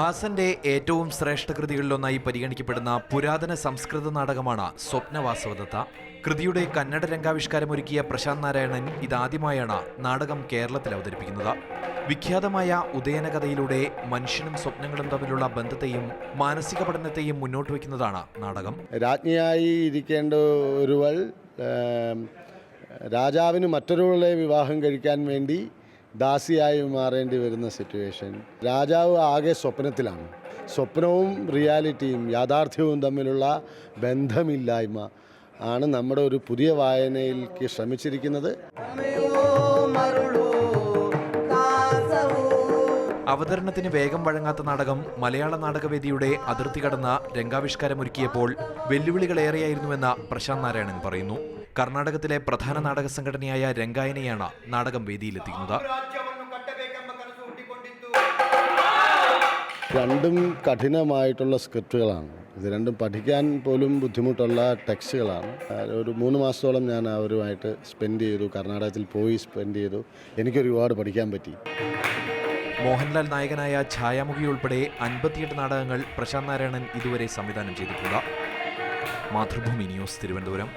ദാസന്റെ ഏറ്റവും ശ്രേഷ്ഠ കൃതികളിലൊന്നായി പരിഗണിക്കപ്പെടുന്ന പുരാതന സംസ്കൃത നാടകമാണ് സ്വപ്നവാസവദത്ത കൃതിയുടെ കന്നഡ രംഗാവിഷ്കാരമൊരുക്കിയ പ്രശാന്ത് നാരായണൻ ഇതാദ്യമായാണ് നാടകം കേരളത്തിൽ അവതരിപ്പിക്കുന്നത്. വിഖ്യാതമായ ഉദയന കഥയിലൂടെ മനുഷ്യനും സ്വപ്നങ്ങളും തമ്മിലുള്ള ബന്ധത്തെയും മാനസിക പഠനത്തെയും മുന്നോട്ട് വയ്ക്കുന്നതാണ് നാടകം. രാജ്ഞിയായി ഇരിക്കേണ്ട ഒരുവൾ രാജാവിന് മറ്റൊരുവളെ വിവാഹം കഴിക്കാൻ വേണ്ടി ദാസിയായി മാറേണ്ടി വരുന്ന സിറ്റുവേഷൻ രാജാവ് ആകെ സ്വപ്നത്തിലാണ്. സ്വപ്നവും റിയാലിറ്റിയും യാഥാർത്ഥ്യവും തമ്മിലുള്ള ബന്ധമില്ലായ്മ ആണ് നമ്മുടെ ഒരു പുതിയ വായനയിലേക്ക് ശ്രമിച്ചിരിക്കുന്നത്. അവതരണത്തിന് വേഗം വഴങ്ങാത്ത നാടകം മലയാള നാടകവേദിയുടെ അതിർത്തി കടന്ന രംഗാവിഷ്കാരമൊരുക്കിയപ്പോൾ വെല്ലുവിളികളേറെയായിരുന്നുവെന്ന് പ്രശാന്ത് നാരായണൻ പറയുന്നു. കർണാടകത്തിലെ പ്രധാന നാടക സംഘടനയായ രംഗായനെയാണ് നാടകം വേദിയിലെത്തിക്കുന്നത്. രണ്ടും കഠിനമായിട്ടുള്ള സ്ക്രിപ്റ്റുകളാണ്. ഇത് രണ്ടും പഠിക്കാൻ പോലും ബുദ്ധിമുട്ടുള്ള ടെക്സ്റ്റുകളാണ്. ഒരു മൂന്ന് മാസത്തോളം ഞാൻ അവരുമായിട്ട് സ്പെൻഡ് ചെയ്തു കർണാടകത്തിൽ പോയി സ്പെൻഡ് ചെയ്തു. എനിക്കൊരു ഒരുപാട് പഠിക്കാൻ പറ്റി. മോഹൻലാൽ നായകനായ ഛായാമുഖി ഉൾപ്പെടെ അൻപത്തിയെട്ട് നാടകങ്ങൾ പ്രശാന്ത് നാരായണൻ ഇതുവരെ സംവിധാനം ചെയ്തിട്ടുണ്ട് മാതൃഭൂമി ന്യൂസ് തിരുവനന്തപുരം.